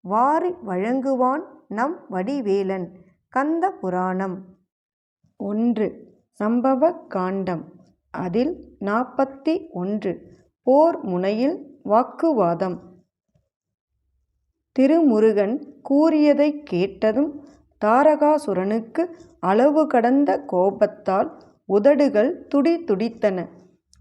வாரி வழங்குவான் நம் வடிவேலன். கந்த புராணம். ஒன்று. சம்பவ காண்டம். அதில் நாற்பத்தி ஒன்று. போர் முனையில் வாக்குவாதம். திருமுருகன் கூறியதைக் கேட்டதும் தாரகாசுரனுக்கு அளவு கடந்த கோபத்தால் உதடுகள் துடி துடித்தன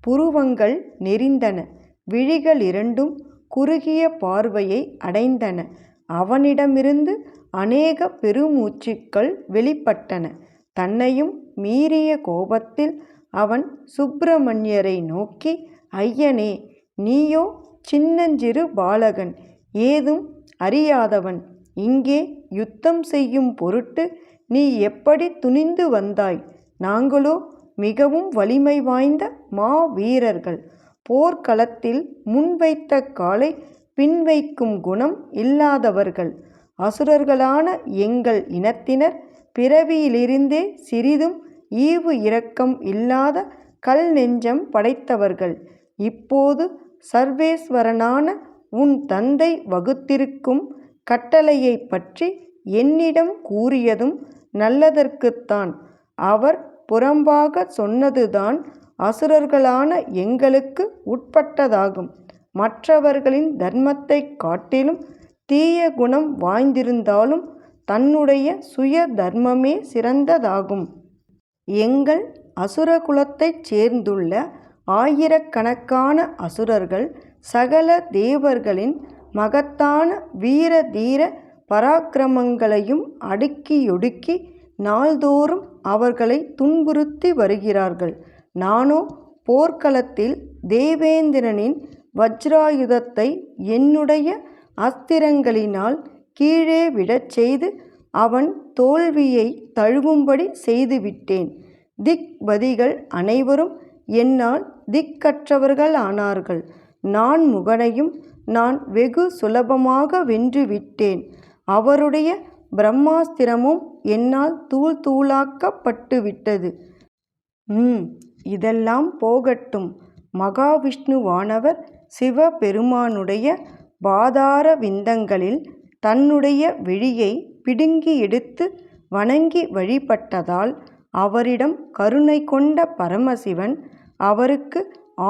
புருவங்கள் நெறிந்தன. விழிகள் இரண்டும் குறுகிய பார்வையை அடைந்தன. அவனிடமிருந்து அநேக பெருமூச்சுக்கள் வெளிப்பட்டன. தன்னையும் மீறிய கோபத்தில் அவன் சுப்பிரமணியரை நோக்கி ஐயனே நீயோ சின்னஞ்சிறு பாலகன் ஏதும் அறியாதவன். இங்கே யுத்தம் செய்யும் பொருட்டு நீ எப்படி துணிந்து வந்தாய்? நாங்களோ மிகவும் வலிமை வாய்ந்த மாவீரர்கள். போர்க்களத்தில் முன்வைத்த காலை பின்வைக்கும் குணம் இல்லாதவர்கள். அசுரர்களான எங்கள் இனத்தினர் பிறவியிலிருந்தே சிறிதும் ஈவு இரக்கம் இல்லாத கல் நெஞ்சம் படைத்தவர்கள். இப்போது சர்வேஸ்வரனான உன் தந்தை வகுத்திருக்கும் கட்டளையைப் பற்றி என்னிடம் கூறியதும் நல்லதற்குத்தான். அவர் புறம்பாக சொன்னதுதான் அசுரர்களான எங்களுக்கு உட்பட்டதாகும். மற்றவர்களின் தர்மத்தைக் காட்டிலும் தீய குணம் வாய்ந்திருந்தாலும் தன்னுடைய சுய தர்மமே சிறந்ததாகும். எங்கள் அசுரகுலத்தைச் சேர்ந்துள்ள ஆயிரக்கணக்கான அசுரர்கள் சகல தேவர்களின் மகத்தான வீர தீர பராக்கிரமங்களையும் அடுக்கியொடுக்கி நாள்தோறும் அவர்களை துன்புறுத்தி வருகிறார்கள். நானோ போர்க்களத்தில் தேவேந்திரனின் வஜ்ராயுதத்தை என்னுடைய அஸ்திரங்களினால் கீழே விழச் செய்து அவன் தோல்வியை தழுவும்படி செய்துவிட்டேன். திக்பதிகள் அனைவரும் என்னால் திக்கற்றவர்கள் ஆனார்கள். நான் வெகு சுலபமாக வென்றுவிட்டேன் அவருடைய பிரம்மாஸ்திரமும் என்னால் தூள் தூளாக்கப்பட்டுவிட்டது. ம். இதெல்லாம் போகட்டும். மகாவிஷ்ணுவானவர் சிவபெருமானுடைய பாதார விந்தங்களில் தன்னுடைய விழியை பிடுங்கி எடுத்து வணங்கி வழிபட்டதால் அவரிடம் கருணை கொண்ட பரமசிவன் அவருக்கு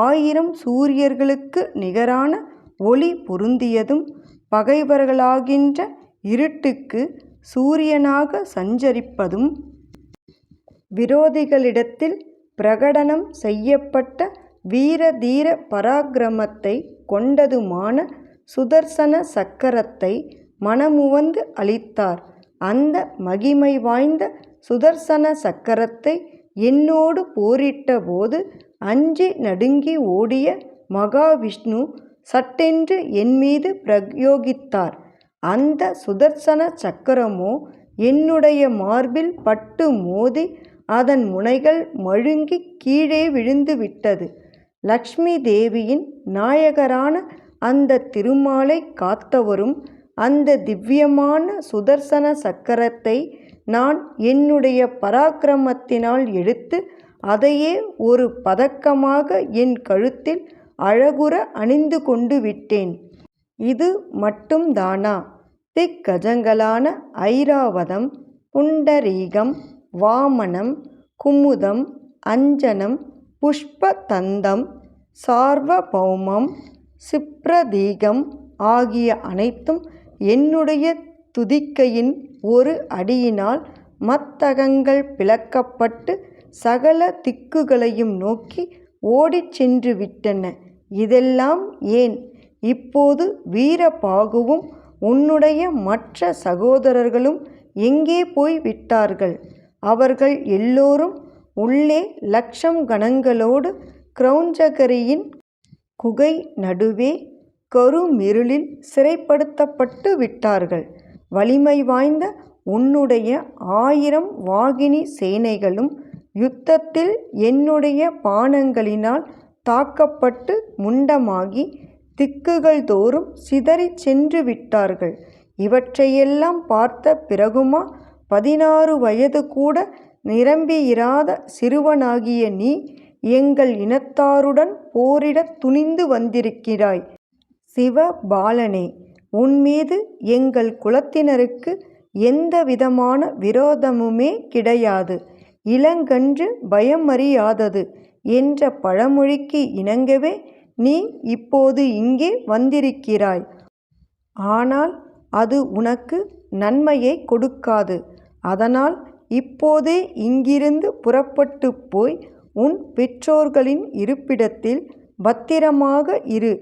ஆயிரம் சூரியர்களுக்கு நிகரான ஒளி பொருந்தியதும் பகைவர்களாகின்ற இருட்டுக்கு சூரியனாக சஞ்சரிப்பதும் விரோதிகளிடத்தில் பிரகடனம் செய்யப்பட்ட வீர தீர பராக்கிரமத்தை கொண்டதுமான சுதர்சன சக்கரத்தை மனமுவந்து அளித்தார். அந்த மகிமை வாய்ந்த சுதர்சன சக்கரத்தை என்னோடு போரிட்டபோது அஞ்சி நடுங்கி ஓடிய மகாவிஷ்ணு சட்டென்று என்மீது பிரயோகித்தார். அந்த சுதர்சன சக்கரமோ என்னுடைய மார்பில் பட்டு மோதி அதன் முனைகள் மழுங்கி கீழே விழுந்து விட்டது. லக்ஷ்மி தேவியின் நாயகரான அந்த திருமாலை காத்தவரும் அந்த திவ்யமான சுதர்சன சக்கரத்தை நான் என்னுடைய பராக்கிரமத்தினால் எடுத்து அதையே ஒரு பதக்கமாக என் கழுத்தில் அழகுற அணிந்து கொண்டு விட்டேன். இது மட்டும்தானா திக்கஜங்களான ஐராவதம் புண்டரீகம் வாமனம் குமுதம் அஞ்சனம் புஷ்பதந்தம் சார்வபௌமம் சிப்ரதீகம் ஆகிய அனைத்தும் என்னுடைய துதிக்கையின் ஒரு அடியினால் மத்தகங்கள் பிளக்கப்பட்டு சகல திக்குகளையும் நோக்கி ஓடிச் சென்று விட்டன. இதெல்லாம் ஏன்? இப்போது வீரபாகுவும் உன்னுடைய மற்ற சகோதரர்களும் எங்கே போய் விட்டார்கள்? அவர்கள் எல்லோரும் உள்ளே லட்சம் கணங்களோடு கிரௌஞ்சகரியின் குகை நடுவே கருமிருளில் சிறைப்படுத்தப்பட்டு விட்டார்கள். வலிமை வாய்ந்த உன்னுடைய ஆயிரம் வாகினி சேனைகளும் யுத்தத்தில் என்னுடைய பானங்களினால் தாக்கப்பட்டு முண்டமாகி திக்குகள் தோறும் சிதறிச் சென்று விட்டார்கள். இவற்றையெல்லாம் பார்த்த பிறகுமா பதினாறு வயது கூட நிரம்பியிராத சிறுவனாகிய நீ எங்கள் இனத்தாருடன் போரிடத் துணிந்து வந்திருக்கிறாய். சிவபாலனே உன்மீது எங்கள் குலத்தினருக்கு எந்த விதமான விரோதமுமே கிடையாது. இளங்கன்று பயமறியாதது என்ற பழமொழிக்கு இணங்கவே நீ இப்போது இங்கே வந்திருக்கிறாய். ஆனால் அது உனக்கு நன்மையை கொடுக்காது. அதனால் இப்போதே இங்கிருந்து புறப்பட்டு போய் உன் பெற்றோர்களின் இருப்பிடத்தில் பத்திரமாக இரு.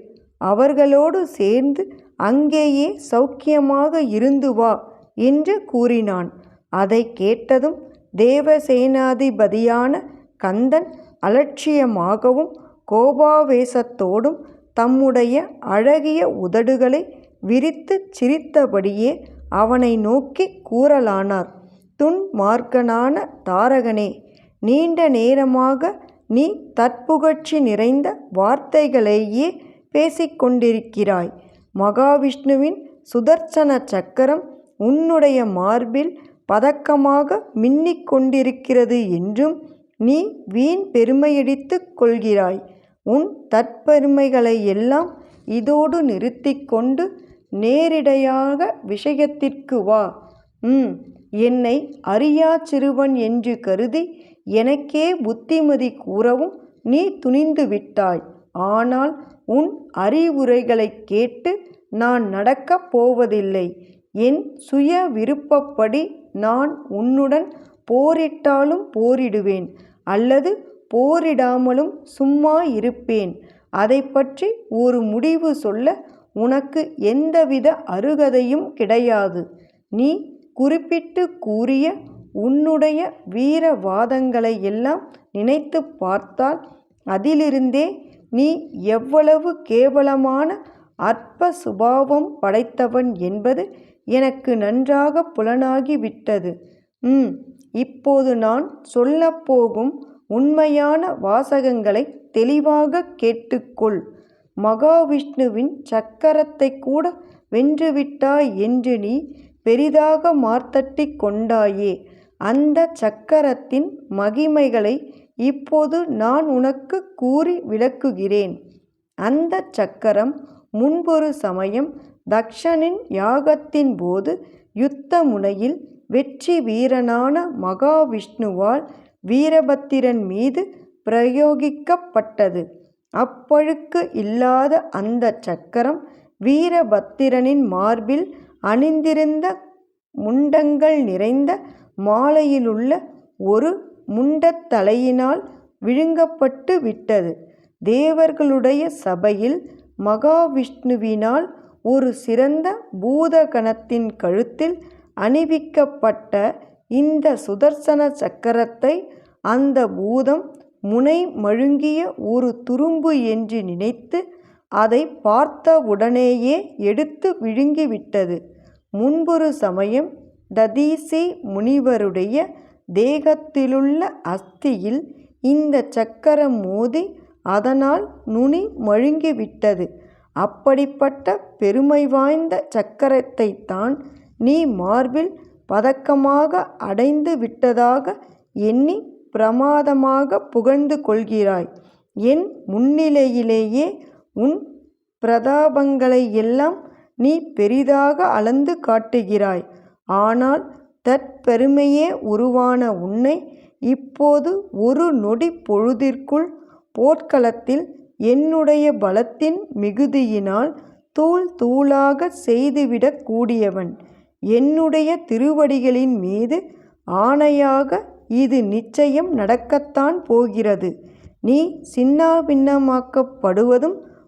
அவர்களோடு சேர்ந்து அங்கேயே சௌக்கியமாக இருந்து வா என்று கூறினான். அதை கேட்டதும் தேவசேனாதிபதியான கந்தன் அலட்சியமாகவும் கோபாவேசத்தோடும் தம்முடைய அழகிய உதடுகளை விரித்துச் சிரித்தபடியே அவனை நோக்கி கூறலானார். துன்மார்க்கனான தாரகனே நீண்ட நேரமாக நீ தற்புகழ்ச்சி நிறைந்த வார்த்தைகளையே பேசிக்கொண்டிருக்கிறாய். மகாவிஷ்ணுவின் சுதர்சன சக்கரம் உன்னுடைய மார்பில் பதக்கமாக மின்னிக் கொண்டிருக்கிறது என்றும் நீ வீண் பெருமையடித்துக் கொள்கிறாய். உன் தற்பெருமைகளையெல்லாம் இதோடு நிறுத்திக் கொண்டு நேரிடையாக விஷயத்திற்கு வா. ம் என்னை அறியா சிறுவன் என்று கருதி எனக்கே புத்திமதி கூறவும் நீ துணிந்து விட்டாய். ஆனால் உன் அறிவுரைகளைக் கேட்டு நான் நடக்கப் போவதில்லை. என் சுய விருப்பப்படி நான் உன்னுடன் போரிட்டாலும் போரிடுவேன் அல்லது போரிடாமலும் சும்மா இருப்பேன். அதை பற்றி ஒரு முடிவு சொல்ல உனக்கு எந்தவித அருகதையும் கிடையாது. நீ குறிப்பிட்டு கூறிய உன்னுடைய வீரவாதங்களையெல்லாம் நினைத்துப் பார்த்தால் அதிலிருந்தே நீ எவ்வளவு கேவலமான அற்ப சுபாவம் படைத்தவன் என்பது எனக்கு நன்றாக புலனாகிவிட்டது. ம் இப்போது நான் சொல்லப்போகும் உண்மையான வாசகங்களை தெளிவாக கேட்டுக்கொள். மகாவிஷ்ணுவின் சக்கரத்தை கூட வென்றுவிட்டாய் என்று நீ பெரிதாக மார்த்தட்டி கொண்டாயே. அந்த சக்கரத்தின் மகிமைகளை இப்போது நான் உனக்கு கூறி விளக்குகிறேன். அந்த சக்கரம் முன்பொரு சமயம் தக்ஷனின் யாகத்தின் போது யுத்த முனையில் வெற்றி வீரனான மகாவிஷ்ணுவால் வீரபத்திரன் மீது பிரயோகிக்கப்பட்டது. அப்பழுக்கு இல்லாத அந்த சக்கரம் வீரபத்திரனின் மார்பில் அணிந்திருந்த முண்டங்கள் நிறைந்த மாலையிலுள்ள ஒரு முண்டத்தலையினால் விழுங்கப்பட்டு விட்டது. தேவர்களுடைய சபையில் மகாவிஷ்ணுவினால் ஒரு சிறந்த பூதகணத்தின் கழுத்தில் அணிவிக்கப்பட்ட இந்த சுதர்சன சக்கரத்தை அந்த பூதம் முனை மழுங்கிய ஒரு துரும்பு என்று நினைத்து அதை பார்த்தவுடனேயே எடுத்து விழுங்கிவிட்டது. முன்பொரு சமயம் ததீசி முனிவருடைய தேகத்திலுள்ள அஸ்தியில் இந்த சக்கரம் மோதி அதனால் நுனி மழுங்கிவிட்டது. அப்படிப்பட்ட பெருமை வாய்ந்த சக்கரத்தை தான் நீ மார்பில் பதக்கமாக அடைந்து விட்டதாக எண்ணி பிரமாதமாக புகழ்ந்து கொள்கிறாய். என் முன்னிலையிலேயே உன் பிரதாபங்களையெல்லாம் நீ பெரிதாக அளந்து காட்டுகிறாய். ஆனால் தற்பெருமையே உருவான உன்னை இப்போது ஒரு நொடி பொழுதிற்குள் போர்க்களத்தில் என்னுடைய பலத்தின் மிகுதியினால் தூள் தூளாக செய்துவிடக் கூடியவன். என்னுடைய திருவடிகளின் மீது ஆணையாக இது நிச்சயம் நடக்கத்தான் போகிறது. நீ சின்னாபின்னமாக்கப்படுவதும்